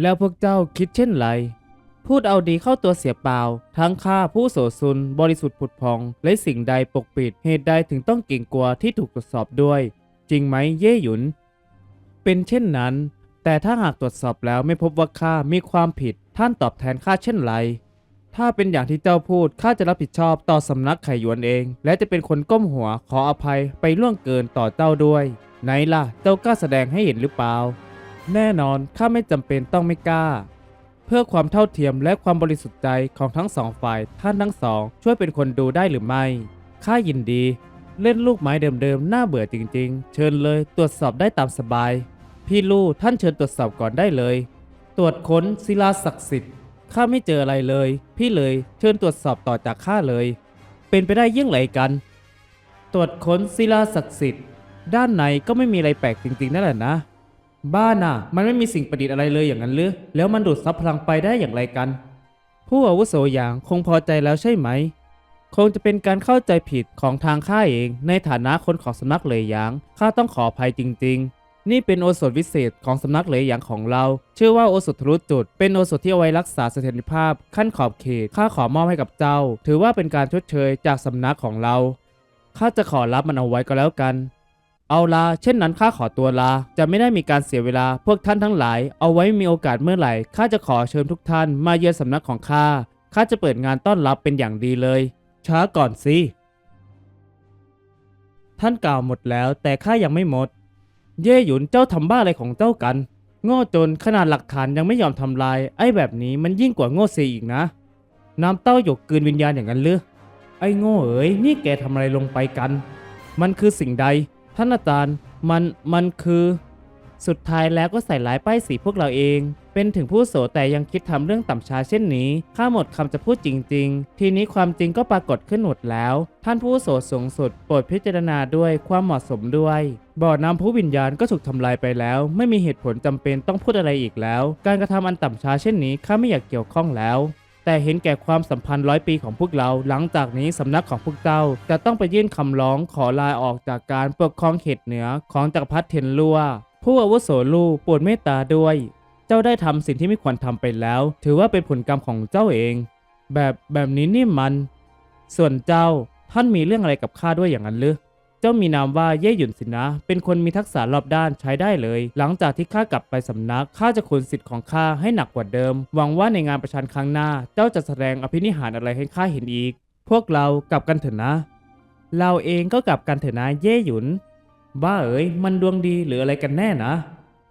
แล้วพวกเจ้าคิดเช่นไร พูดเอาดีเข้าตัวเสียเปล่า ทั้งข้าผู้โสซุนบริสุทธิ์ผุดพอง และสิ่งใดปกปิด เหตุใดถึงต้องเก่งกลัวที่ถูกตรวจสอบด้วย จริงไหมเย่หยุน เป็นเช่นนั้น แต่ถ้าหากตรวจสอบแล้วไม่พบว่าข้ามีความผิด ท่านตอบแทนข้าเช่นไร ถ้าเป็นอย่างที่เจ้าพูดข้าจะรับผิดชอบต่อสำนักไขหยวนเอง และจะเป็นคนก้มหัวขออภัยไปล่วงเกินต่อเจ้าด้วย ไหนล่ะ เจ้ากล้าแสดงให้เห็นหรือเปล่า แน่นอนข้าไม่จำเป็นต้องไม่กล้า เพื่อความเท่าเทียมและความบริสุทธิ์ใจของทั้งสองฝ่ายท่านทั้งสอง ช่วยเป็นคนดูได้หรือไม่ข้ายินดี เล่นลูกไม้เดิมๆน่าเบื่อจริง ๆ เชิญเลยตรวจสอบได้ตามสบาย พี่ลู่ท่านเชิญตรวจสอบก่อนได้เลย ตรวจค้นศิลาศักดิ์สิทธิ์ข้าไม่เจออะไรเลย พี่เลยเชิญตรวจสอบต่อจากข้าเลย เป็นไปได้ยี่งไรกัน ตรวจค้นศิลาศักดิ์สิทธิ์ด้านในก็ไม่มีอะไรแปลกจริงๆนั่นแหละนะ บ้าน่ะ มันไม่มีสิ่งประดิษฐ์อะไรเลยอย่างนั้นหรือแล้วมันดูดซับพลังไปได้อย่างไรกัน ผู้อาวุโสอย่างคงพอใจแล้วใช่ไหม คงจะเป็นการเข้าใจผิดของทางข้าเอง ในฐานะคนของสำนักเหลยหยางข้าต้องขออภัยจริง ๆ นี่เป็นโอสถวิเศษของสำนักเหลยหยางของเรา ชื่อว่าโอสถทะลุจุด เป็นโอสถที่เอาไว้รักษาเสถียรภาพ ขั้นขอบเขตข้าขอมอบให้กับเจ้า ถือว่าเป็นการชดเชยจากสำนักของเราข้าจะขอรับมันเอาไว้ก็แล้วกัน เอาลา เช่นนั้นข้าขอตัวลา จะไม่ได้มีการเสียเวลา พวกท่านทั้งหลาย เอาไว้มีโอกาสเมื่อไหร่ ข้าจะขอเชิญทุกท่านมาเยือนสำนักของข้า ข้าจะเปิดงานต้อนรับเป็นอย่างดีเลย ช้าก่อนสิ ท่านกล่าวหมดแล้ว แต่ข้ายังไม่หมด เย่หยุนเจ้าทำบ้าอะไรของเจ้ากัน โง่จนขนาดหลักฐานยังไม่ยอมทำลาย ไอ้แบบนี้มันยิ่งกว่าโง่เสียอีกนะ น้ำเต้าหยกกืนวิญญาณอย่างนั้นหรือไอ้โง่เอ๋ยนี่แกทำอะไรลงไปกัน มันคือสิ่งใด ท่านอาจารย์มันมันคือ สุดท้ายแล้วก็ใส่ร้ายป้ายสีพวกเราเอง เป็นถึงผู้โสแต่ยังคิดทำเรื่องต่ำช้าเช่นนี้ ข้าหมดคำจะพูดจริง ๆ ทีนี้ความจริงก็ปรากฏขึ้นหมดแล้ว ท่านผู้โสสูงสุดโปรดพิจารณาด้วยความเหมาะสมด้วย บ่อน้ำผู้วิญญาณก็ถูกทำลายไปแล้ว ไม่มีเหตุผลจำเป็นต้องพูดอะไรอีกแล้ว การกระทำอันต่ำช้าเช่นนี้ข้าไม่อยากเกี่ยวข้องแล้ว แต่เห็นแก่ความสัมพันธ์ร้อยปีของพวกเรา หลังจากนี้สำนักของพวกเจ้า จะต้องไปยื่นคำร้องขอลาออกจากการปกครองเขตเหนือของจักรพรรดิเทนลัวผู้อาวุโสลูโปรดเมตตาด้วย เจ้าได้ทำสิ่งที่ไม่ควรทำไปแล้ว ถือว่าเป็นผลกรรมของเจ้าเอง แบบแบบนี้นี่มัน ส่วนเจ้าท่านมีเรื่องอะไรกับข้าด้วยอย่างนั้นหรือ จ้ามีนามว่าเย่หยุนสินะ เป็นคนมีทักษะรอบด้านใช้ได้เลย หลังจากที่ข้ากลับไปสำนักข้าจะขนสิทธิ์ของข้าให้หนักกว่าเดิม หวังว่าในงานประชันครั้งหน้า เจ้าจะแสดงอภินิหารอะไรให้ข้าเห็นอีก พวกเรากลับกันเถอะนะ เราเองก็กลับกันเถอะนะเย่หยุน บ้าเอ๋ยมันดวงดีหรืออะไรกันแน่นะ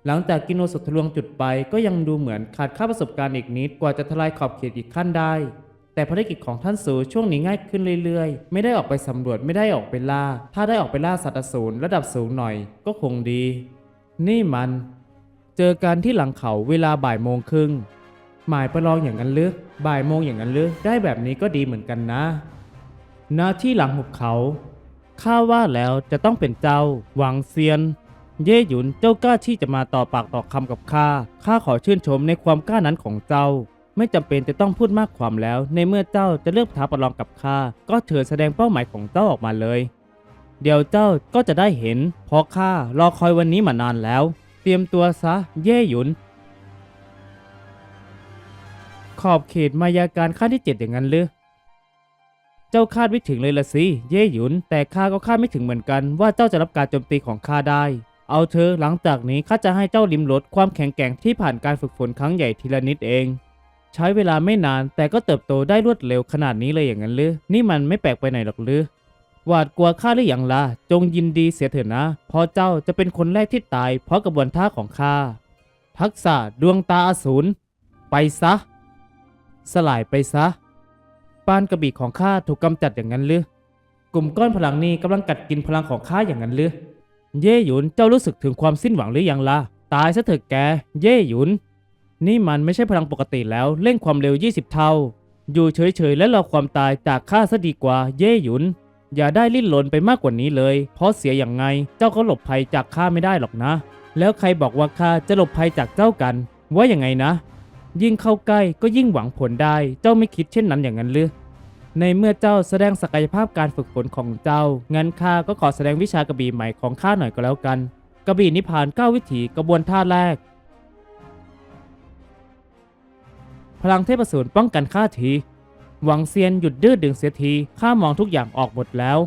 หลังจากกินโอสถทะลวงจุดไปก็ยังดูเหมือนขาดค่าประสบการณ์อีกนิดกว่าจะทลายขอบเขตอีกขั้นได้ แต่ภารกิจของท่านสูช่วงนี้ง่ายขึ้นเรื่อยๆ ไม่ได้ออกไปสำรวจไม่ได้ออกไปล่า ถ้าได้ออกไปล่าสัตว์อสูรระดับสูงหน่อยก็คงดี นี่มัน เจอกันที่หลังเขาเวลาบ่ายโมงครึ่งหมายประลองอย่างนั้นหรือบ่ายโมงอย่างนั้นหรือได้แบบนี้ก็ดีเหมือนกันนะหน้าที่หลังหุบเขาข้าว่าแล้วจะต้องเป็นเจ้า หวังเซียน เย่หยุนเจ้ากล้าที่จะมาต่อปากต่อคำกับข้าข้าขอชื่นชมในความกล้านั้นของเจ้า ไม่จำเป็นจะต้องพูดมากความแล้ว ในเมื่อเจ้าจะเลือกท้าประลองกับข้าก็เถิดแสดงเป้าหมายของเจ้าออกมาเลย เดี๋ยวเจ้าก็จะได้เห็น เพราะข้ารอคอยวันนี้มานานแล้ว เตรียมตัวซะ เย่หยุน ขอบเขตมายาการขั้นที่เจ็ดอย่างนั้นหรือเจ้าคาดไม่ถึงเลยละสิเย่หยุน แต่ข้าก็คาดไม่ถึงเหมือนกัน ว่าเจ้าจะรับการโจมตีของข้าได้เอาเธอหลังจากนี้ข้าจะให้เจ้าลิมรสความแข็งแกร่งที่ผ่านการฝึกฝนครั้งใหญ่ทีละนิดเอง ใช้เวลาไม่นานแต่ก็เติบโตได้รวดเร็วขนาดนี้เลยอย่างนั้นหรือนี่มันไม่แปลกไปไหนหรอกหรือหวาดกลัวข้าหรืออย่างล่ะจงยินดีเสียเถิดนะเพราะเจ้าจะเป็นคนแรกที่ตาย เพราะกระบวนท่าของข้าทักษะดวงตาอสูรไปซะ สลายไปซะปานกระบี่ของข้าถูกกำจัดอย่างนั้นหรือกลุ่มก้อนพลังนี้กำลังกัดกินพลังของข้าอย่างนั้นหรือเย่หยุนเจ้ารู้สึกถึงความสิ้นหวังหรือยังล่ะตายซะเถอะแก เย่หยุน นี่มันไม่ใช่พลังปกติแล้วเร่งความเร็ว 20 เท่า อยู่เฉยๆ และรอความตายจากข้าซะดีกว่าเย่หยุน อย่าได้ลิ้นหลนไปมากกว่านี้เลย เพราะเสียอย่างไง เจ้าก็หลบภัยจากข้าไม่ได้หรอกนะ แล้วใครบอกว่าข้าจะหลบภัยจากเจ้ากัน ว่าอย่างไงนะ ยิ่งเข้าใกล้ก็ยิ่งหวังผลได้ เจ้าไม่คิดเช่นนั้นอย่างนั้นหรือในเมื่อเจ้าแสดงศักยภาพการฝึกฝนของเจ้า งั้นข้าก็ขอแสดงวิชากระบี่ใหม่ของข้าหน่อยก็แล้วกัน กระบี่นิพพานเก้าวิถีกระบวนท่าแรก พลังเทพสูรป้องกันข้าที หวังเซียนหยุดดื้อดึงเสียทีข้ามองทุกอย่างออกหมดแล้ว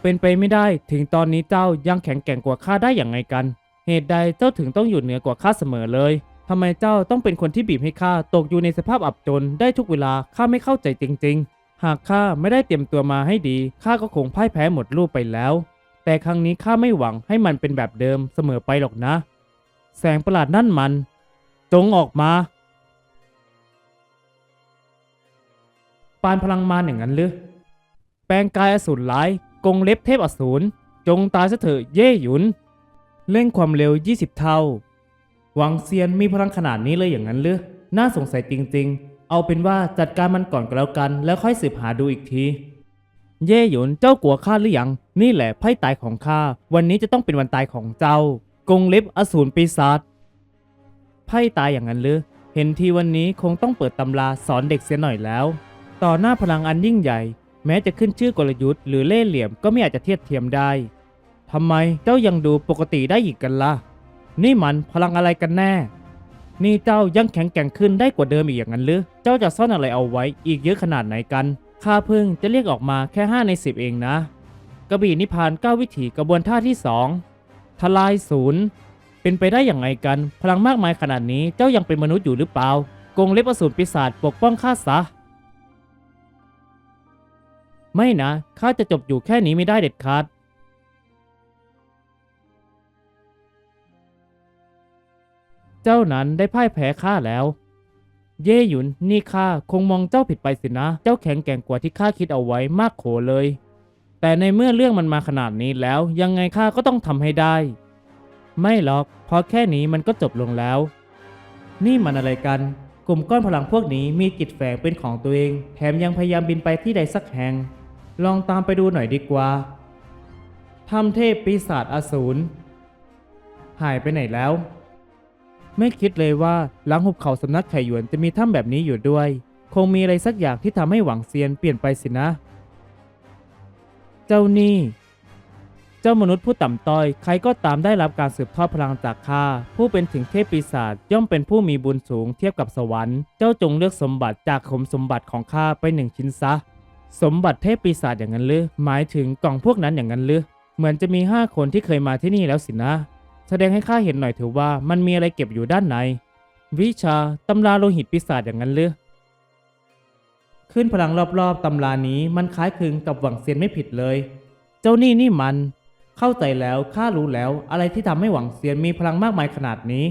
เป็นไปไม่ได้ถึงตอนนี้เจ้ายังแข็งแกร่งกว่าข้าได้อย่างไงกัน เหตุใดเจ้าถึงต้องอยู่เหนือกว่าข้าเสมอเลยทำไมเจ้าต้องเป็นคนที่บีบให้ข้าตกอยู่ในสภาพอับจนได้ทุกเวลาข้าไม่เข้าใจจริง ๆ หากข้าไม่ได้เตรียมตัวมาให้ดีข้าก็คงพ่ายแพ้หมดรูปไปแล้ว แต่ครั้งนี้ข้าไม่หวังให้มันเป็นแบบเดิมเสมอไปหรอกนะ แสงประหลาดนั่นมัน จงออกมา ปานพลังมารอย่างนั้นหรือ แปลงกายอสูรร้าย กงเล็บเทพอสูร จงตายซะเถอะเย่หยุน เร่งความเร็ว 20 เท่า หวังเซียนมีพลังขนาดนี้เลยอย่างนั้นหรือ น่าสงสัยจริง ๆ เอาเป็นว่าจัดการมันก่อนก็แล้วกัน แล้วค่อยสืบหาดูอีกทีเย่หยุนเจ้ากลัวข้าหรือยัง นี่แหละไพ่ตายของข้า วันนี้จะต้องเป็นวันตายของเจ้า กงเล็บอสูรปีศาจไพ่ตายอย่างนั้นหรือเห็นทีวันนี้คงต้องเปิดตำราสอนเด็กเสียหน่อยแล้ว ต่อหน้าพลังอันยิ่งใหญ่ แม้จะขึ้นชื่อกลยุทธ์หรือเล่ห์เหลี่ยมก็ไม่อาจจะเทียบเทียมได้ทำไมเจ้ายังดูปกติได้อีกกันล่ะ นี่มันพลังอะไรกันแน่ นี่เจ้ายังแข็งแกร่งขึ้นได้กว่าเดิมอีกอย่างนั้นหรือ เจ้าจะซ่อนอะไรเอาไว้อีกเยอะขนาดไหนกันข้าพิ่งจะเรียกออกมาแค่ 5 ใน 10 เองนะ กระบี่นิพพาน 9 วิถีกระบวนท่าที่ 2 ทลายศูนย์ เป็นไปได้อย่างไรกัน พลังมากมายขนาดนี้เจ้ายังเป็นมนุษย์อยู่หรือเปล่ากงเล็บอสูรปีศาจปกป้องข้าซะ ไม่นะข้าจะจบอยู่แค่นี้ไม่ได้เด็ดขาดเจ้านั้นได้พ่ายแพ้ข้าแล้ว เย่หยุนนี่ข้าคงมองเจ้าผิดไปสินะ เจ้าแข็งแกร่งกว่าที่ข้าคิดเอาไว้มากโขเลย แต่ในเมื่อเรื่องมันมาขนาดนี้แล้วยังไงข้าก็ต้องทำให้ได้ ไม่หรอกเพราะแค่นี้มันก็จบลงแล้ว นี่มันอะไรกัน กลุ่มก้อนพลังพวกนี้มีจิตแฝงเป็นของตัวเอง แถมยังพยายามบินไปที่ใดสักแห่ง ลองตามไปดูหน่อยดีกว่าถ้ำเทพปีศาจอสูรหายไปไหนแล้ว ไม่คิดเลยว่าหลังหุบเขาสำนักไขหยวนจะมีถ้ำแบบนี้อยู่ด้วย คงมีอะไรสักอย่างที่ทำให้หวังเซียนเปลี่ยนไปสินะ เจ้านี่ เจ้ามนุษย์ผู้ต่ำต้อย ใครก็ตามได้รับการสืบทอดพลังจากข้าผู้เป็นถึงเทพปีศาจย่อมเป็นผู้มีบุญสูงเทียบกับสวรรค์ เจ้าจงเลือกสมบัติจากขมสมบัติของข้าไปหนึ่งชิ้นซะ สมบัติเทพปีศาจอย่างนั้นหรือหมายถึงกล่องพวกนั้นอย่างนั้นหรือเหมือนจะมีห้าคนที่เคยมาที่นี่แล้วสินะ แสดงให้ข้าเห็นหน่อยเถอะว่ามันมีอะไรเก็บอยู่ด้านใน วิชาตำราโลหิตปีศาจอย่างนั้นหรือ ขึ้นพลังรอบๆตำรานี้มันคล้ายคลึงกับหวังเซียนไม่ผิดเลย เจ้านี่นี่มัน เข้าใจแล้วข้ารู้แล้วอะไรที่ทำให้หวังเซียนมีพลังมากมายขนาดนี้